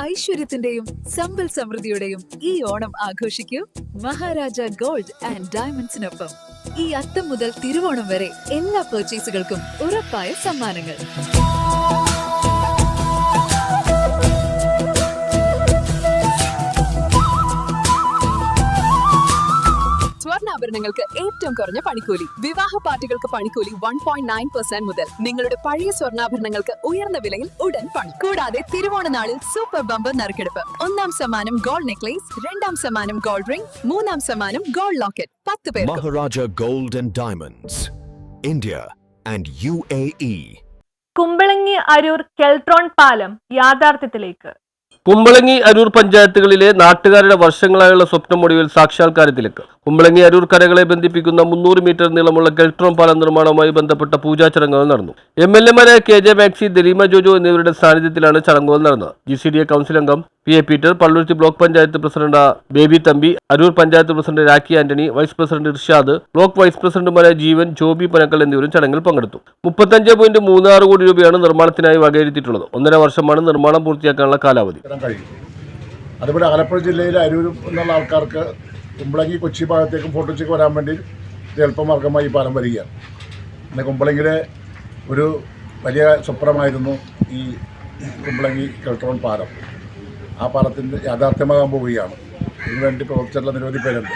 ഐശ്വര്യത്തിന്റെയും സമ്പൽ സമൃദ്ധിയുടെയും ഈ ഓണം ആഘോഷിക്കൂ മഹാരാജ ഗോൾഡ് ആൻഡ് ഡയമണ്ട്സിനൊപ്പം. ഈ അത്തം മുതൽ തിരുവോണം വരെ എല്ലാ പർച്ചേസുകൾക്കും ഉറപ്പായ സമ്മാനങ്ങൾ. സ്വർണാഭരണങ്ങൾക്ക് ഏറ്റവും കുറഞ്ഞ പണിക്കൂലി. വിവാഹ പാർട്ടികൾക്ക് പണിക്കൂലി വൺ പോയിന്റ് നയൻ പെർസെന്റ് മുതൽ നിങ്ങളുടെ പഴയ സ്വർണാഭരണങ്ങൾക്ക് ഉയർന്ന വിലയിൽ ഉടൻ പണം. കൂടാതെ തിരുവോണ നാളിൽ സൂപ്പർ ബമ്പർ നറുക്കെടുപ്പ്. ഒന്നാം സമ്മാനം ഗോൾഡ് നെക്ലേസ് രണ്ടാം സമ്മാനം ഗോൾഡ് റിംഗ് മൂന്നാം സമ്മാനം ഗോൾഡ് ലോക്കറ്റ് പത്ത് പേർക്ക്. Maharaja gold and diamonds India and U UAE. Kumbalangi Aroor Keltron പാലം യാഥാർത്ഥ്യത്തിലേക്ക്. കുമ്പളങ്ങി അരൂർ പഞ്ചായത്തുകളിലെ നാട്ടുകാരുടെ വർഷങ്ങളായുള്ള സ്വപ്നം ഒടുവിൽ സാക്ഷാത്കാരത്തിലേക്ക്. കുമ്പളങ്ങി അരൂർ കരകളെ ബന്ധിപ്പിക്കുന്ന മുന്നൂറ് മീറ്റർ നീളമുള്ള കെൽട്രോൺ പാലം നിർമ്മാണവുമായി ബന്ധപ്പെട്ട പൂജാ ചടങ്ങുകൾ നടന്നു. എം എൽ എമാരായ കെ ജെ മാക്സി ദലീമ ജോജോ എന്നിവരുടെ സാന്നിധ്യത്തിലാണ് ചടങ്ങുകൾ നടന്നത്. G C D A council അംഗം P A Peter Palluruthy block panchayat president Baby Thampi Aroor panchayat president Rakhi Antony vice president Irshad block vice പ്രസിഡന്റുമാരായ ജീവൻ ജോബി പനക്കൽ എന്നിവരും ചടങ്ങിൽ പങ്കെടുത്തു. മുപ്പത്തഞ്ച് പോയിന്റ് മൂന്നാറ് കോടി രൂപയാണ് നിർമ്മാണത്തിനായി വകയിരുത്തിയിട്ടുള്ളത്. ഒന്നര വർഷമാണ് നിർമ്മാണം പൂർത്തിയാക്കാനുള്ള കാലാവധി. അതുപോലെ ആലപ്പുഴ ജില്ലയിലെ അരൂർ എന്നുള്ള ആൾക്കാർക്ക് കുമ്പളങ്ങി കൊച്ചി ഭാഗത്തേക്കും ഫോർട്ടുച്ചിക്ക് വരാൻ വേണ്ടി എളുപ്പമാർഗമായി ഈ പാലം വരികയാണ്. പിന്നെ കുമ്പളങ്ങിയുടെ ഒരു വലിയ സ്വപ്നമായിരുന്നു ഈ കുമ്പളങ്ങി കെൽട്രോൺ പാലം. ആ പാലത്തിന്റെ യാഥാർത്ഥ്യമാകാൻ പോവുകയാണ്. ഇതിനുവേണ്ടി പ്രവർത്തിച്ചിട്ടുള്ള നിരവധി പേരുണ്ട്.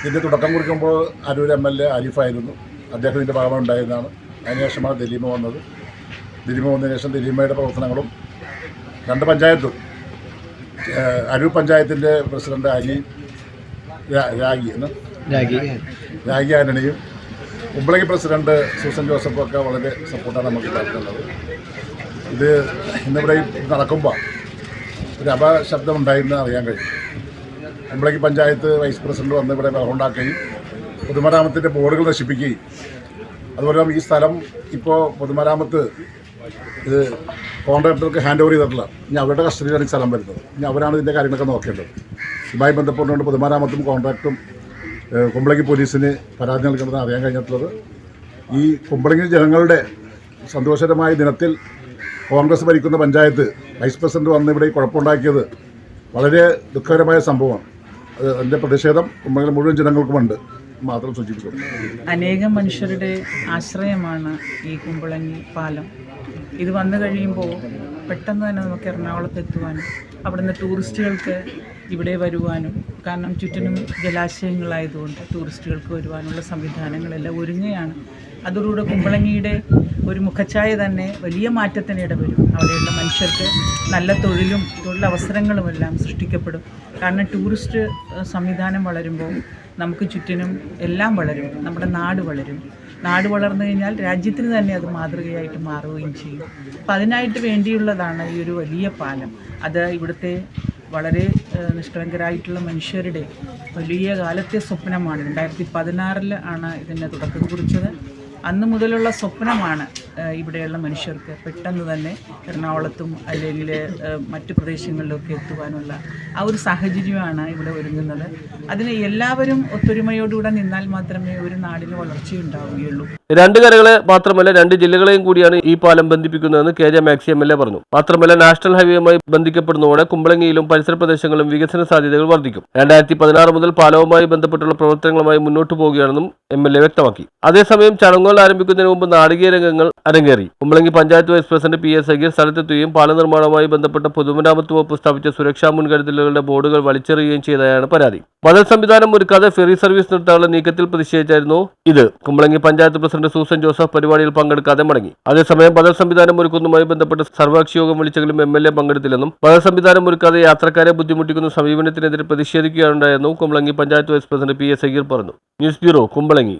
ഇതിന്റെ തുടക്കം കുറിക്കുമ്പോൾ അരൂർ എം എൽ എ ആരിഫായിരുന്നു. അദ്ദേഹം ഇതിന്റെ ഭാഗമായി ഉണ്ടായിരുന്നതാണ്. അതിനുശേഷമാണ് ദിലീമ വന്നത്. ദിലീമ വന്നതിന് ശേഷം ദിലീമയുടെ പ്രവർത്തനങ്ങളും രണ്ട് പഞ്ചായത്തും അരൂർ പഞ്ചായത്തിന്റെ പ്രസിഡന്റ് രാ- രാഗി എന്ന് രാഗി. ആന്റണിയും കുമ്പളകി പ്രസിഡന്റ് സൂസൻ ജോസഫും ഒക്കെ വളരെ സപ്പോർട്ടാണ് നമുക്ക് തരുന്നത് ഇത് ഇന്നിവിടെ നടക്കുമ്പോൾ ഒരു അപശബ്ദം ഉണ്ടായിരുന്നു അറിയാൻ കഴിയും. കുമ്പളങ്ങി പഞ്ചായത്ത് വൈസ് പ്രസിഡന്റ് വന്ന് ഇവിടെ ഉണ്ടാക്കുകയും പൊതുമരാമത്തിന്റെ ബോർഡുകൾ നശിപ്പിക്കുകയും. അതുപോലെ ഈ സ്ഥലം ഇപ്പോൾ പൊതുമരാമത്ത് ഇത് കോൺട്രാക്ടർക്ക് ഹാൻഡ് ഓവർ ചെയ്തിട്ടില്ല ഇനി അവരുടെ കസ്റ്റഡിയിലാണ് ഈ സ്ഥലം വരുന്നത്. ഇനി അവരാണ് ഇതിന്റെ കാര്യങ്ങളൊക്കെ നോക്കേണ്ടത്. ഇതുമായി ബന്ധപ്പെട്ടുകൊണ്ട് പൊതുമരാമത്തും കോൺട്രാക്റ്റും ഏഹ്, കുമ്പളങ്ങി പോലീസിന് പരാതി നൽകണമെന്ന് അറിയാൻ കഴിഞ്ഞിട്ടുള്ളത്. ഈ കുമ്പളങ്ങി ജനങ്ങളുടെ സന്തോഷകരമായ ദിനത്തിൽ കോൺഗ്രസ് ഭരിക്കുന്ന പഞ്ചായത്ത് വൈസ് പ്രസിഡന്റ് വന്ന് ഇവിടെ കുഴപ്പമുണ്ടാക്കിയത് വളരെ ദുഃഖകരമായ സംഭവമാണ്. അത് എന്റെ പ്രതിഷേധം കുമ്പങ്ങളിൽ മുഴുവൻ ജനങ്ങൾക്കുമുണ്ട് മാത്രം സൂചിപ്പിക്കുന്നു അനേകം മനുഷ്യരുടെ ആശ്രയമാണ് ഈ കുമ്പളങ്ങി പാലം. ഇത് വന്നു കഴിയുമ്പോൾ പെട്ടെന്ന് തന്നെ നമുക്ക് എറണാകുളത്ത് എത്തുവാനും അവിടുന്ന് ടൂറിസ്റ്റുകൾക്ക് ഇവിടെ വരുവാനും കാരണം ചുറ്റിനും ജലാശയങ്ങളായതുകൊണ്ട് ടൂറിസ്റ്റുകൾക്ക് വരുവാനുള്ള സംവിധാനങ്ങളെല്ലാം ഒരുങ്ങുകയാണ്. അതോടുകൂടെ കുമ്പളങ്ങിയുടെ ഒരു മുഖച്ഛായ തന്നെ വലിയ മാറ്റത്തിന് ഇടവരും. അവിടെയുള്ള മനുഷ്യർക്ക് നല്ല തൊഴിലും തൊഴിലവസരങ്ങളുമെല്ലാം സൃഷ്ടിക്കപ്പെടും. കാരണം ടൂറിസ്റ്റ് സംവിധാനം വളരുമ്പോൾ നമുക്ക് ചുറ്റിനും എല്ലാം വളരും. നമ്മുടെ നാട് വളരും. നാട് വളർന്നു കഴിഞ്ഞാൽ രാജ്യത്തിന് തന്നെ അത് മാതൃകയായിട്ട് മാറുകയും ചെയ്യും. അപ്പം അതിനായിട്ട് വേണ്ടിയുള്ളതാണ് ഈ ഒരു വലിയ പാലം. അത് ഇവിടുത്തെ വളരെ നിഷ്കളങ്കരായിട്ടുള്ള മനുഷ്യരുടെ വലിയ കാലത്തെ സ്വപ്നമാണ്. രണ്ടായിരത്തി പതിനാറിൽ ആണ് ഇതിന്റെ തുടക്കം കുറിച്ചത്. അന്ന് മുതലുള്ള സ്വപ്നമാണ് ഇവിടെയുള്ള മനുഷ്യർക്ക് പെട്ടെന്ന് തന്നെ എറണാകുളത്തും അല്ലെങ്കിൽ മറ്റു പ്രദേശങ്ങളിലൊക്കെ എത്തുവാനുള്ള ആ ഒരു സാഹചര്യമാണ് ഇവിടെ ഒരുങ്ങുന്നത്. അതിന് എല്ലാവരും ഒത്തൊരുമയോടുകൂടെ നിന്നാൽ മാത്രമേ ഒരു നാടിന് വളർച്ചയുണ്ടാവുകയുള്ളൂ. രണ്ട് കരകളെ മാത്രമല്ല രണ്ട് ജില്ലകളെയും കൂടിയാണ് ഈ പാലം ബന്ധിപ്പിക്കുന്നതെന്ന് K J Maxi M L A പറഞ്ഞു. മാത്രമല്ല നാഷണൽ ഹൈവേയുമായി ബന്ധിക്കപ്പെടുന്നതോടെ കുമ്പളങ്ങിയിലും പരിസര പ്രദേശങ്ങളിലും വികസന സാധ്യതകൾ വർദ്ധിക്കും. രണ്ടായിരത്തി പതിനാറ് മുതൽ പാലവുമായി ബന്ധപ്പെട്ടുള്ള പ്രവർത്തനങ്ങളുമായി മുന്നോട്ട് പോവുകയാണെന്നും എം എൽ എ വ്യക്തമാക്കി. അതേസമയം ചടങ്ങുകൾ ആരംഭിക്കുന്നതിന് മുമ്പ് നാടകീയ രംഗങ്ങൾ അരങ്ങേറി. Kumbalangi panchayat vice president P S Sageer സ്ഥലത്തെത്തുകയും പാല നിർമ്മാണവുമായി ബന്ധപ്പെട്ട പൊതുമരാമത്ത് വകുപ്പ് സ്ഥാപിച്ച സുരക്ഷാ മുൻകരുതലുകളുടെ ബോർഡുകൾ വലിച്ചെറിയുകയും ചെയ്തതായാണ് പരാതി. ബദൽ സംവിധാനം ഒരുക്കാതെ ഫെറി സർവീസ് നിർത്താനുള്ള നീക്കത്തിൽ പ്രതിഷേധിച്ചായിരുന്നു ഇത്. Kumbalangi panchayat president Susan Joseph പരിപാടിയിൽ പങ്കെടുക്കാതെ മടങ്ങി. അതേസമയം ബദൽ സംവിധാനം ഒരുക്കുന്നതുമായി ബന്ധപ്പെട്ട് സർവകക്ഷി യോഗം വിളിച്ചെങ്കിലും എം എൽ എ പങ്കെടുത്തില്ലെന്നും ബദൽ സംവിധാനം ഒരുക്കാതെ യാത്രക്കാരെ ബുദ്ധിമുട്ടിക്കുന്ന സമീപനത്തിനെതിരെ പ്രതിഷേധിക്കുകയാണെന്നും Kumbalangi panchayat vice president P S Sageer പറഞ്ഞു. News bureau Kumbalangi.